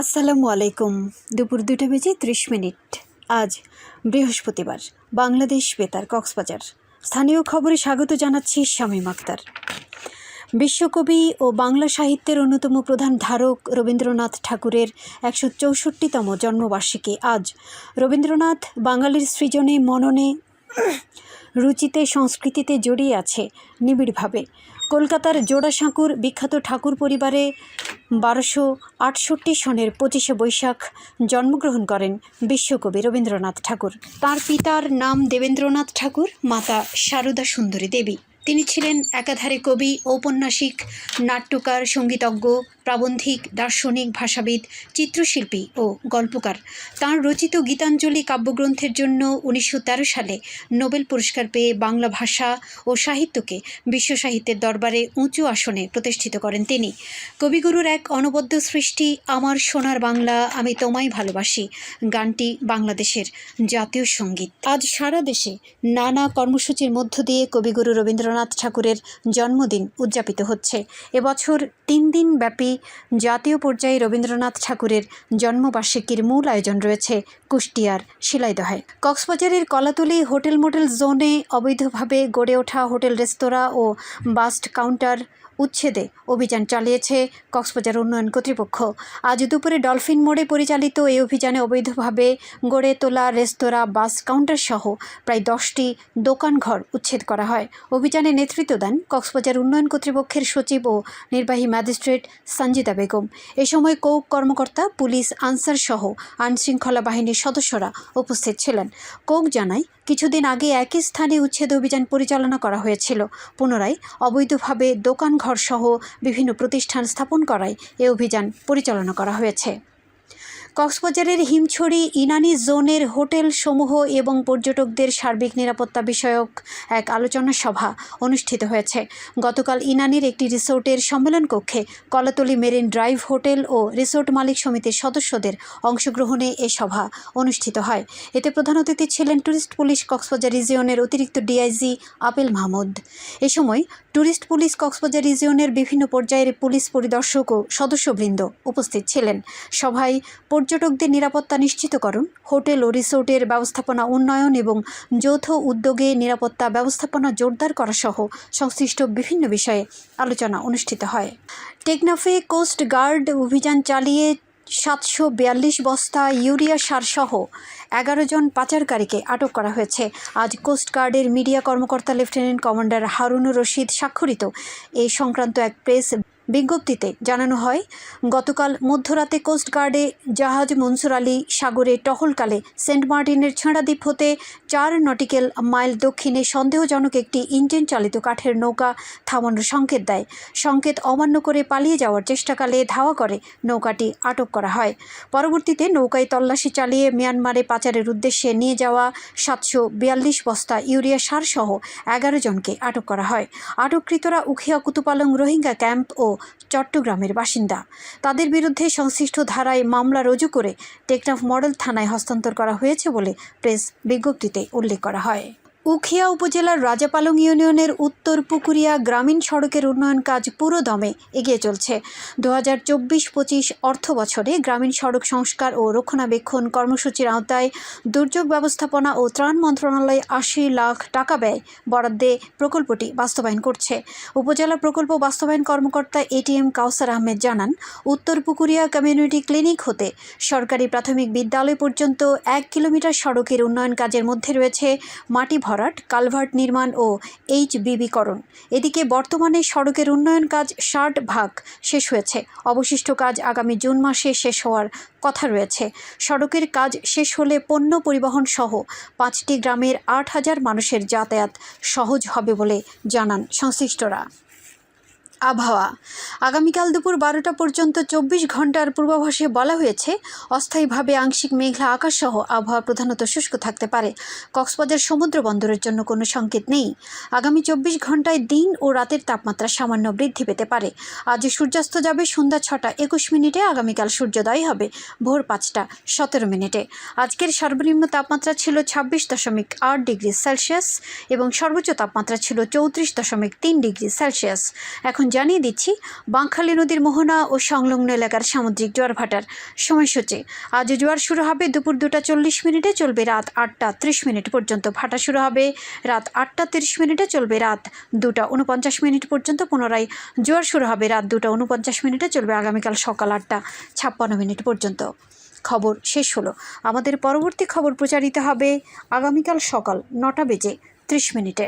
আসসালামু আলাইকুম। দুপুর দুটো বেজে ত্রিশ মিনিট। আজ বৃহস্পতিবার, বাংলাদেশ বেতার, কক্সবাজার। স্থানীয় খবরে স্বাগত জানাচ্ছি শামীম আক্তার। বিশ্বকবি ও বাংলা সাহিত্যের অন্যতম প্রধান ধারক রবীন্দ্রনাথ ঠাকুরের একশো চৌষট্টিতম জন্মবার্ষিকী আজ। রবীন্দ্রনাথ বাঙালির সৃজনে, মননে, রুচিতে, সংস্কৃতিতে জড়িয়ে আছে নিবিড়ভাবে। কলকাতার জোড়াসাঁকুর বিখ্যাত ঠাকুর পরিবারে বারোশো আটষট্টি সনের পঁচিশে বৈশাখ জন্মগ্রহণ করেন বিশ্বকবি রবীন্দ্রনাথ ঠাকুর। তার পিতার নাম দেবেন্দ্রনাথ ঠাকুর, মাতা সারদা সুন্দরী দেবী। তিনি ছিলেন একাধারে কবি, ঔপন্যাসিক, নাট্যকার, সঙ্গীতজ্ঞ প্রাবন্ধিক, দার্শনিক, ভাষাবিদ, চিত্রশিল্পী ও গল্পকার। তাঁর রচিত গীতাঞ্জলি কাব্যগ্রন্থের জন্য উনিশশো তেরো সালে নোবেল পুরস্কার পেয়ে বাংলা ভাষা ও সাহিত্যকে বিশ্ব সাহিত্যের দরবারে উঁচু আসনে প্রতিষ্ঠিত করেন তিনি। কবিগুরুর এক অনবদ্য সৃষ্টি, আমার সোনার বাংলা, আমি তোমায় ভালোবাসি গানটি বাংলাদেশের জাতীয় সংগীত। আজ সারা দেশে নানা কর্মসূচির মধ্য দিয়ে কবিগুরু রবীন্দ্রনাথ ঠাকুরের জন্মদিন উদযাপিত হচ্ছে। এবছর তিন দিন ব্যাপী জাতীয় পর্যায়ে রবীন্দ্রনাথ ঠাকুরের জন্মবার্ষিকীর মূল আয়োজন রয়েছে কুষ্টিয়ার শিলাইদহায় কক্সবাজারের কলাতলি হোটেল মোটেল জোনে অবৈধভাবে গড়ে ওঠা হোটেল, রেস্তোরাঁ ও বাস্ট কাউন্টার উচ্ছেদে অভিযান চালিয়েছে কক্সবাজার উন্নয়ন কর্তৃপক্ষ। আজ দুপুরে ডলফিন মোড়ে পরিচালিত এই অভিযানে অবৈধভাবে গড়ে তোলা রেস্তোরাঁ, বাস কাউন্টার সহ প্রায় দশটি দোকানঘর উচ্ছেদ করা হয়। অভিযানে নেতৃত্ব দেন কক্সবাজার উন্নয়ন কর্তৃপক্ষের সচিব ও নির্বাহী ম্যাজিস্ট্রেট সঞ্জিতা বেগম। এ সময় কৌক কর্মকর্তা, পুলিশ, আনসার সহ আইনশৃঙ্খলা বাহিনীর সদস্যরা উপস্থিত ছিলেন। কোক জানায়, কিছুদিন আগে একই স্থানে উচ্ছেদ অভিযান পরিচালনা করা হয়েছিল। পুনরায় অবৈধভাবে দোকানঘর সহ বিভিন্ন প্রতিষ্ঠান স্থাপন করায় এ অভিযান পরিচালনা করা হয়েছে। কক্সবাজারের হিমছড়ি ইনানি জোনের হোটেল সমূহ এবং পর্যটকদের সার্বিক নিরাপত্তা বিষয়ক এক আলোচনা সভা অনুষ্ঠিত হয়েছে। গতকাল ইনানির একটি রিসোর্টের সম্মেলন কক্ষে কলাতলি মেরিন ড্রাইভ হোটেল ও রিসোর্ট মালিক সমিতির সদস্যদের অংশগ্রহণে এ সভা অনুষ্ঠিত হয়। এতে প্রধান অতিথি ছিলেন ট্যুরিস্ট পুলিশ কক্সবাজার রিজিয়নের অতিরিক্ত ডিআইজি আপেল মাহমুদ। এ সময় ট্যুরিস্ট পুলিশ কক্সবাজার রিজিয়নের বিভিন্ন পর্যায়ের পুলিশ পরিদর্শক ও সদস্যবৃন্দ উপস্থিত ছিলেন। সভায় পর্যটকদের নিরাপত্তা নিশ্চিতকরণ হোটেল ও রিসোর্টের ব্যবস্থাপনা উন্নয়ন এবং যৌথ উদ্যোগে নিরাপত্তা ব্যবস্থাপনা জোরদার করা সহ সংশ্লিষ্ট বিভিন্ন বিষয়ে আলোচনা অনুষ্ঠিত হয়। টেকনাফে কোস্ট গার্ড অভিযান চালিয়ে সাতশো বিয়াল্লিশ বস্তা ইউরিয়া সারসহ এগারো জন পাচারকারীকে আটক করা হয়েছে। আজ কোস্টগার্ডের মিডিয়া কর্মকর্তা লেফটেন্যান্ট কমান্ডার হারুনুর রশিদ স্বাক্ষরিত। এই সংক্রান্ত এক প্রেস বিজ্ঞপ্তিতে জানানো হয়, গতকাল মধ্যরাতে কোস্টগার্ডে জাহাজ মনসুর আলী সাগরে টহলকালে সেন্ট মার্টিনের ছেঁড়াদ্বীপ হতে চার নটিক্যাল মাইল দক্ষিণে সন্দেহজনক একটি ইঞ্জিন চালিত কাঠের নৌকা থামানোর সংকেত দেয়। সংকেত অমান্য করে পালিয়ে যাওয়ার চেষ্টাকালে ধাওয়া করে, নৌকাটি আটক করা হয়। পরবর্তীতে নৌকায় তল্লাশি চালিয়ে মিয়ানমারে পাচারের উদ্দেশ্যে নিয়ে যাওয়া সাতশো বিয়াল্লিশ বস্তা ইউরিয়া সারসহ এগারো জনকে আটক করা হয়। আটককৃতরা উখিয়া কুতুপালং রোহিঙ্গা ক্যাম্প ও চট্টগ্রামের বাসিন্দা। তাদের বিরুদ্ধে সংশ্লিষ্ট ধারায় মামলা রুজু করে টেকনাফ মডেল থানায় হস্তান্তর করা হয়েছে বলে প্রেস বিজ্ঞপ্তিতে উল্লেখ করা হয়। উখিয়া উপজেলার রাজাপালং ইউনিয়নের উত্তর পুকুরিয়া গ্রামীণ সড়কের উন্নয়ন কাজ পুরো দমে এগিয়ে চলছে। দু হাজার চব্বিশ পঁচিশ অর্থ বছরে গ্রামীণ সড়ক সংস্কার ও রক্ষণাবেক্ষণ কর্মসূচির আওতায় দুর্যোগ ব্যবস্থাপনা ও ত্রাণ মন্ত্রণালয় আশি লাখ টাকা ব্যয় বরাদ্দে প্রকল্পটি বাস্তবায়ন করছে। উপজেলা প্রকল্প বাস্তবায়ন কর্মকর্তা এটিএম কাউসার আহমেদ জানান, উত্তর পুকুরিয়া কমিউনিটি ক্লিনিক হতে সরকারি প্রাথমিক বিদ্যালয় পর্যন্ত এক কিলোমিটার সড়কের উন্নয়ন কাজের মধ্যে রয়েছে মাটি ভরাট, কালভার্ট নির্মাণ ও এইচ বিবিকরণ এদিকে বর্তমানে সড়কের উন্নয়ন কাজ ষাট ভাগ শেষ হয়েছে। অবশিষ্ট কাজ আগামী জুন মাসে শেষ হওয়ার কথা রয়েছে। সড়কের কাজ শেষ হলে পণ্য পরিবহন সহ পাঁচটি গ্রামের আট হাজার মানুষের যাতায়াত সহজ হবে বলে জানান সংশ্লিষ্টরা। আবহাওয়া। আগামীকাল দুপুর বারোটা পর্যন্ত চব্বিশ ঘণ্টার পূর্বাভাসে বলা হয়েছে, অস্থায়ীভাবে আংশিক মেঘলা আকাশ সহ আবহাওয়া প্রধানত শুষ্ক থাকতে পারে। কক্সবাজার সমুদ্র বন্দরের জন্য কোনো সংকেত নেই। আগামী চব্বিশ ঘন্টায় দিন ও রাতের তাপমাত্রা সামান্য বৃদ্ধি পেতে পারে। আজ সূর্যাস্ত যাবে সন্ধ্যা ছটা একুশ মিনিটে, আগামীকাল সূর্যোদয় হবে ভোর পাঁচটা সতেরো মিনিটে। আজকের সর্বনিম্ন তাপমাত্রা ছিল ছাব্বিশ দশমিক আট ডিগ্রি সেলসিয়াস এবং সর্বোচ্চ তাপমাত্রা ছিল চৌত্রিশ দশমিক তিন ডিগ্রি সেলসিয়াস। এখন জানিয়ে দিচ্ছি, বাঁকখালী নদীর মোহনা ও সংলগ্ন এলাকার সামুদ্রিক জোয়ার ভাটার সময়সূচি। আজ জোয়ার শুরু হবে দুপুর দুটা চল্লিশ মিনিটে, চলবে রাত আটটা ত্রিশ মিনিট পর্যন্ত। ভাটা শুরু হবে রাত আটটা তিরিশ মিনিটে, চলবে রাত দুটা উনপঞ্চাশ মিনিট পর্যন্ত। পুনরায় জোয়ার শুরু হবে রাত দুটা উনপঞ্চাশ মিনিটে, চলবে আগামীকাল সকাল আটটা ছাপ্পান্ন মিনিট পর্যন্ত। খবর শেষ হলো। আমাদের পরবর্তী খবর প্রচারিত হবে আগামীকাল সকাল নটা বেজে ত্রিশ মিনিটে।